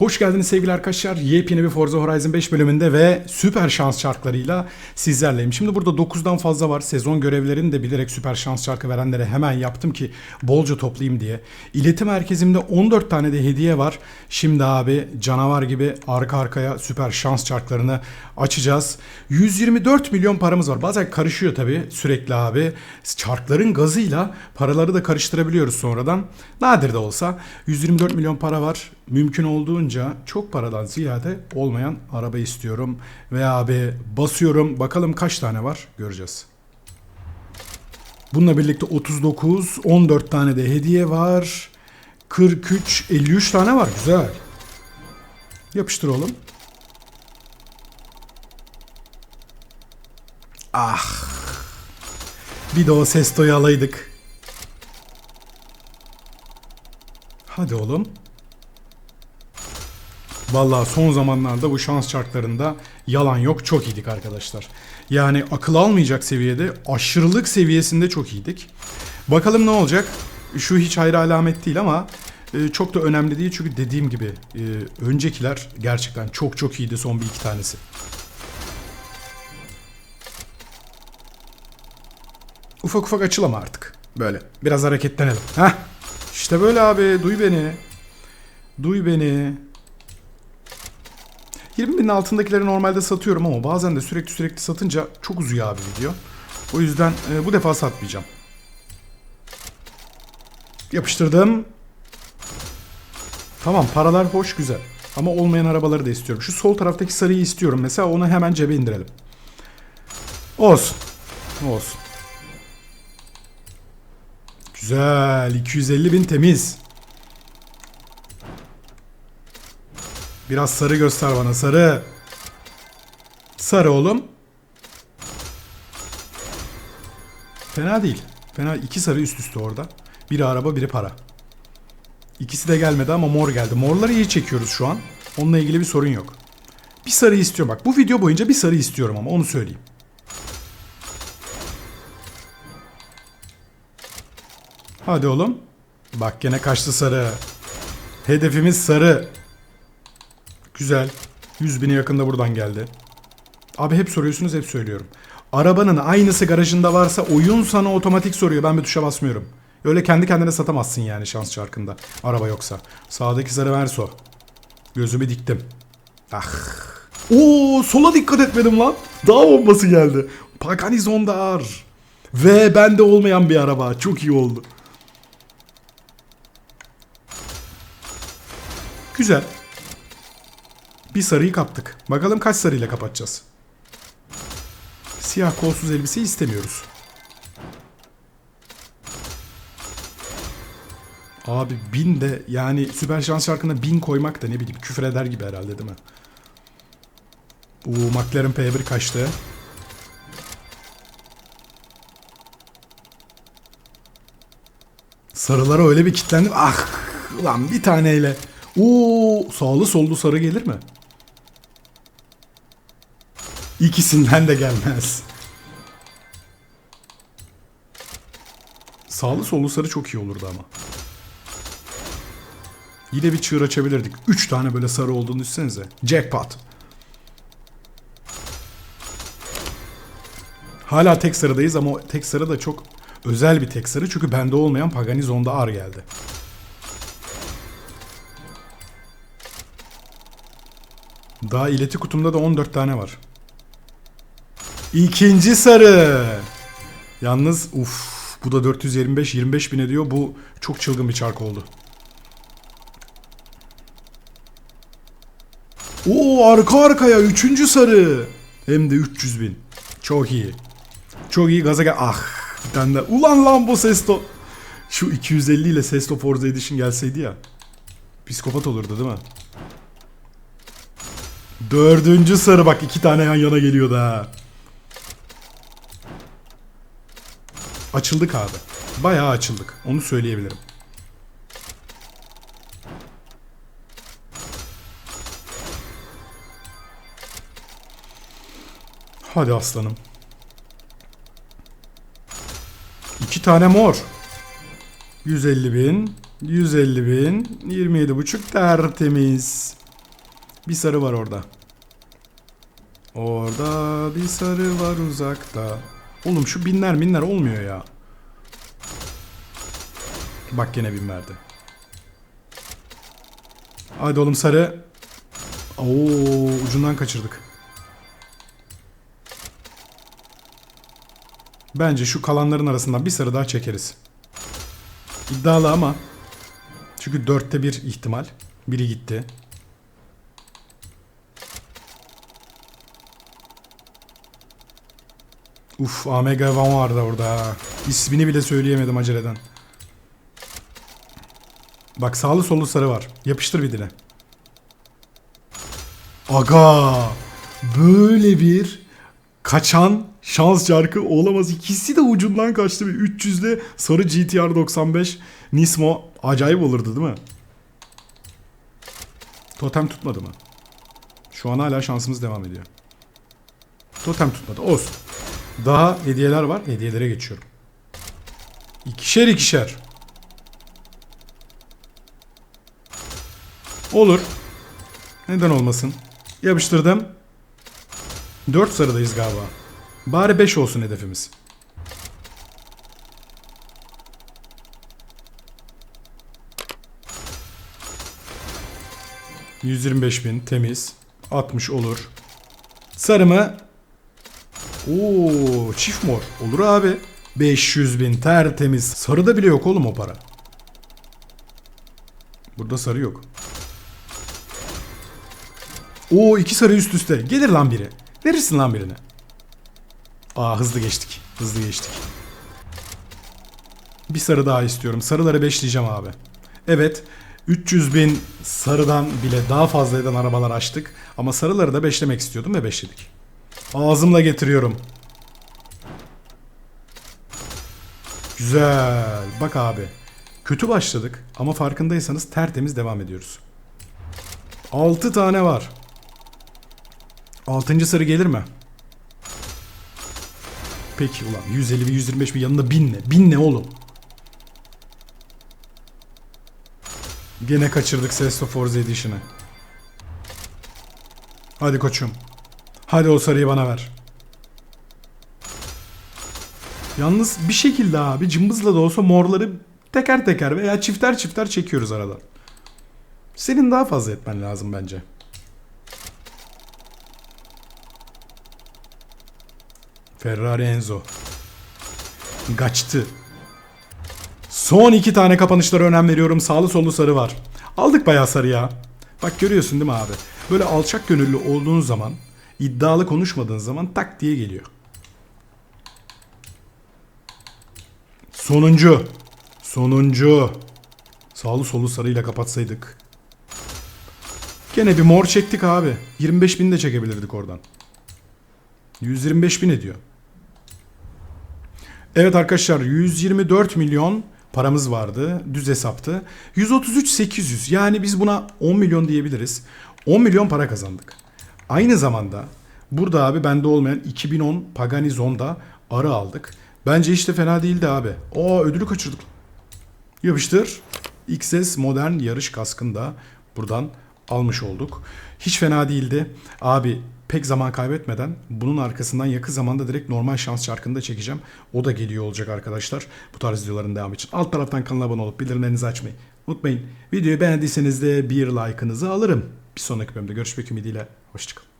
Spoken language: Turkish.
Hoş geldiniz sevgili arkadaşlar. Yepyeni bir Forza Horizon 5 bölümünde ve süper şans çarklarıyla sizlerleyim. Şimdi burada 9'dan fazla var. Sezon görevlerini de bilerek süper şans çarkı verenlere hemen yaptım ki bolca toplayayım diye. İletim merkezimde 14 tane de hediye var. Şimdi abi canavar gibi arka arkaya süper şans çarklarını açacağız. 124 milyon paramız var. Bazen karışıyor tabii sürekli abi. Çarkların gazıyla paraları da karıştırabiliyoruz sonradan. Nadir de olsa 124 milyon para var. Mümkün olduğunca çok paradan ziyade olmayan araba istiyorum. Ve abi basıyorum. Bakalım kaç tane var göreceğiz. Bununla birlikte 39, 14 tane de hediye var. 43, 53 tane var. Güzel. Yapıştır oğlum. Ah. Bir de o Sesto'yu alaydık. Hadi oğlum. Vallahi son zamanlarda bu şans çarklarında yalan yok çok iyiydik arkadaşlar. Yani akıl almayacak seviyede aşırılık seviyesinde çok iyiydik. Bakalım ne olacak? Şu hiç hayra alamet değil ama e, çok da önemli değil çünkü dediğim gibi e, öncekiler gerçekten çok çok iyiydi son bir iki tanesi. Ufak ufak açıl ama artık. Böyle biraz hareketlenelim. Heh. İşte böyle abi duy beni. Duy beni. 20 binin altındakileri normalde satıyorum ama bazen de sürekli sürekli satınca çok uzuyor abi video. O yüzden e, bu defa satmayacağım. Yapıştırdım. Tamam paralar hoş güzel. Ama olmayan arabaları da istiyorum. Şu sol taraftaki sarıyı istiyorum. Mesela onu hemen cebe indirelim. Olsun. Olsun. Güzel. 250 bin temiz. Biraz sarı göster bana sarı. Sarı oğlum. Fena değil. Fena iki sarı üst üste orada. Biri araba biri para. İkisi de gelmedi ama mor geldi. Morları iyi çekiyoruz şu an. Onunla ilgili bir sorun yok. Bir sarı istiyorum bak. Bu video boyunca bir sarı istiyorum ama onu söyleyeyim. Hadi oğlum. Bak gene kaçtı sarı. Hedefimiz sarı. Güzel. 100 bine yakında buradan geldi. Abi hep soruyorsunuz hep söylüyorum. Arabanın aynısı garajında varsa oyun sana otomatik soruyor. Ben bir tuşa basmıyorum. Öyle kendi kendine satamazsın yani şans çarkında. Araba yoksa. Sağdaki sarı verso. Gözümü diktim. Ah. Oo sola dikkat etmedim lan. Dağ bombası geldi. Pagani Zondar. Ve bende olmayan bir araba. Çok iyi oldu. Güzel. Bir sarıyı kaptık. Bakalım kaç sarıyla kapatacağız. Siyah kolsuz elbise istemiyoruz. Abi bin de yani süper şans şarkına bin koymak da ne bileyim küfür eder gibi herhalde değil mi? Uuu McLaren P1 kaçtı. Sarılara öyle bir kilitlendim. Ah ulan bir taneyle. Oo sağlı sollu sarı gelir mi? İkisinden de gelmez. Sağlı sollu sarı çok iyi olurdu ama. Yine bir çığır açabilirdik. 3 tane böyle sarı olduğunu düşünsenize. Jackpot. Hala tek sarıdayız ama o tek sarı da çok özel bir tek sarı. Çünkü bende olmayan Pagani Zonda R geldi. Daha ileti kutumda da 14 tane var. İkinci sarı. Yalnız uf bu da 425 25 bin ediyor. Bu çok çılgın bir çark oldu. Oo arka arkaya üçüncü sarı. Hem de 300 bin. Çok iyi. Çok iyi gaza gel. Ah bir tane de. Ulan Lambo Sesto. Şu 250 ile Sesto Forza Edition gelseydi ya. Psikopat olurdu değil mi? Dördüncü sarı bak iki tane yan yana geliyordu ha. Açıldık abi. Bayağı açıldık. Onu söyleyebilirim. Hadi aslanım. İki tane mor. 150 bin. 150 bin. 27 buçuk tertemiz. Bir sarı var orada. Orada bir sarı var uzakta. Oğlum şu binler minler olmuyor ya. Bak gene bin verdi. Hadi oğlum sarı. Oo ucundan kaçırdık. Bence şu kalanların arasından bir sarı daha çekeriz. İddialı ama. Çünkü dörtte bir ihtimal. Biri gitti. Uf AMG Van vardı orada. İsmini bile söyleyemedim aceleden. Bak sağlı sollu sarı var. Yapıştır bir dile. Aga böyle bir kaçan şans çarkı olamaz. İkisi de ucundan kaçtı. Bir 300'le sarı GTR 95 Nismo acayip olurdu değil mi? Totem tutmadı mı? Şu an hala şansımız devam ediyor. Totem tutmadı. Olsun. Daha hediyeler var. Hediyelere geçiyorum. İkişer ikişer. Olur. Neden olmasın? Yapıştırdım. 4 sarıdayız galiba. Bari 5 olsun hedefimiz. ...125 bin temiz. 60 olur. Sarı mı? Oo, çift mor. Olur abi. 500 bin tertemiz. Sarıda bile yok oğlum o para. Burada sarı yok. Oo iki sarı üst üste. Gelir lan biri. Verirsin lan birini. Aa hızlı geçtik. Hızlı geçtik. Bir sarı daha istiyorum. Sarıları beşleyeceğim abi. Evet. 300 bin sarıdan bile daha fazla eden arabalar açtık. Ama sarıları da beşlemek istiyordum ve beşledik. Ağzımla getiriyorum. Güzel. Bak abi. Kötü başladık ama farkındaysanız tertemiz devam ediyoruz. 6 tane var. Altıncı sarı gelir mi? Peki ulan 150 ve 125 bir yanında 1000 ne? 1000 ne oğlum? Gene kaçırdık Sesto Forza Edition'ı. Hadi koçum. Hadi o sarıyı bana ver. Yalnız bir şekilde abi cımbızla da olsa morları teker teker veya çifter çifter çekiyoruz aradan. Senin daha fazla etmen lazım bence. Ferrari Enzo. Kaçtı. Son iki tane kapanışlara önem veriyorum. Sağlı sollu sarı var. Aldık bayağı sarı ya. Bak görüyorsun değil mi abi? Böyle alçak gönüllü olduğun zaman, iddialı konuşmadığın zaman tak diye geliyor. Sonuncu. Sonuncu. Sağlı sollu sarıyla kapatsaydık. Gene bir mor çektik abi. 25 bin de çekebilirdik oradan. 125 bin ediyor. Evet arkadaşlar 124 milyon paramız vardı. Düz hesaptı. 133 800 yani biz buna 10 milyon diyebiliriz. 10 milyon para kazandık. Aynı zamanda burada abi bende olmayan 2010 Pagani Zonda arı aldık. Bence hiç de fena değildi abi. O ödülü kaçırdık. Yapıştır. XS modern yarış kaskını da buradan almış olduk. Hiç fena değildi. Abi pek zaman kaybetmeden bunun arkasından yakın zamanda direkt normal şans çarkını da çekeceğim. O da geliyor olacak arkadaşlar. Bu tarz videoların devamı için. Alt taraftan kanala abone olup bildirimlerinizi açmayı unutmayın. Videoyu beğendiyseniz de bir like'ınızı alırım. Bir sonraki bölümde görüşmek ümidiyle. Hoşçakalın.